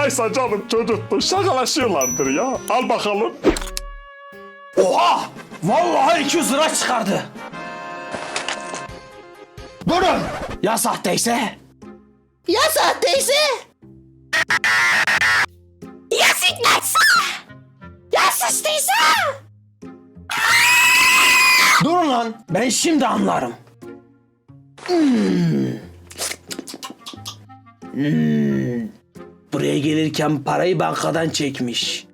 Neyse canım çocuktu şakalaşıyorlardır ya. Al bakalım. Oha! Vallahi 200 lira çıkardı. Durun! Ya sahteyse? Ya sahteyse? Ya sikmezse? Ya sıçtıysa? Durun lan. Ben şimdi anlarım. Hmm. Hmm. Buraya gelirken parayı bankadan çekmiş.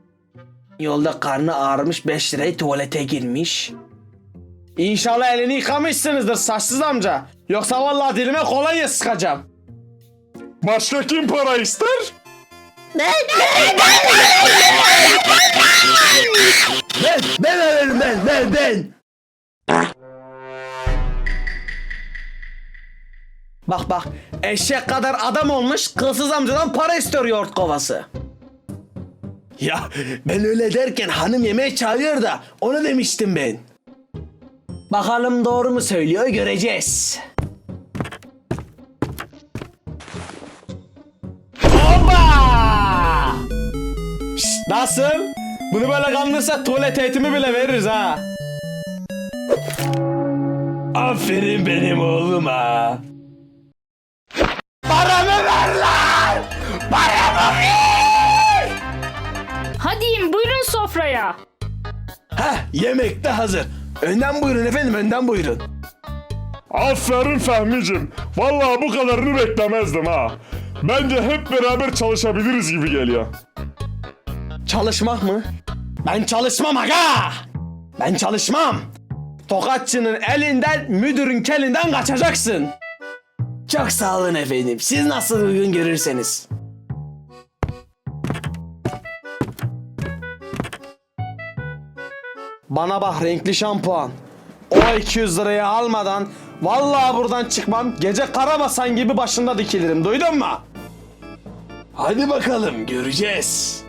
Yolda karnı ağrımış 5 lirayı tuvalete girmiş. İnşallah elini yıkamışsınızdır saçsız amca. Yoksa vallahi dilime kolonya sıkacağım. Başka kim para ister? Ben, ben, Ben, ben veririm ben, ben, ben. Bak bak, eşek kadar adam olmuş, kılsız amcadan para istiyor yoğurt kovası. Ya ben öyle derken hanım yemeğe çağırıyor da onu demiştim ben. Bakalım doğru mu söylüyor göreceğiz. Oba! Şşt, nasıl? Bunu böyle kandırsak tuvalet eğitimi bile veririz ha. Aferin benim oğluma. Hadi yiyin, buyurun sofraya. Heh yemek de hazır. Önden buyurun efendim önden buyurun. Aferin Fehmi'cim. Vallahi bu kadarını beklemezdim ha. Bence hep beraber çalışabiliriz gibi geliyor. Çalışmak mı? Ben çalışmam aga! Ben çalışmam. Tokatçının elinden müdürün kelinden kaçacaksın. Çok sağ olun efendim. Siz nasıl uygun görürseniz. Bana bak renkli şampuan. O 200 lirayı almadan vallahi buradan çıkmam. Gece karabasan gibi başında dikilirim. Duydun mu? Hadi bakalım göreceğiz.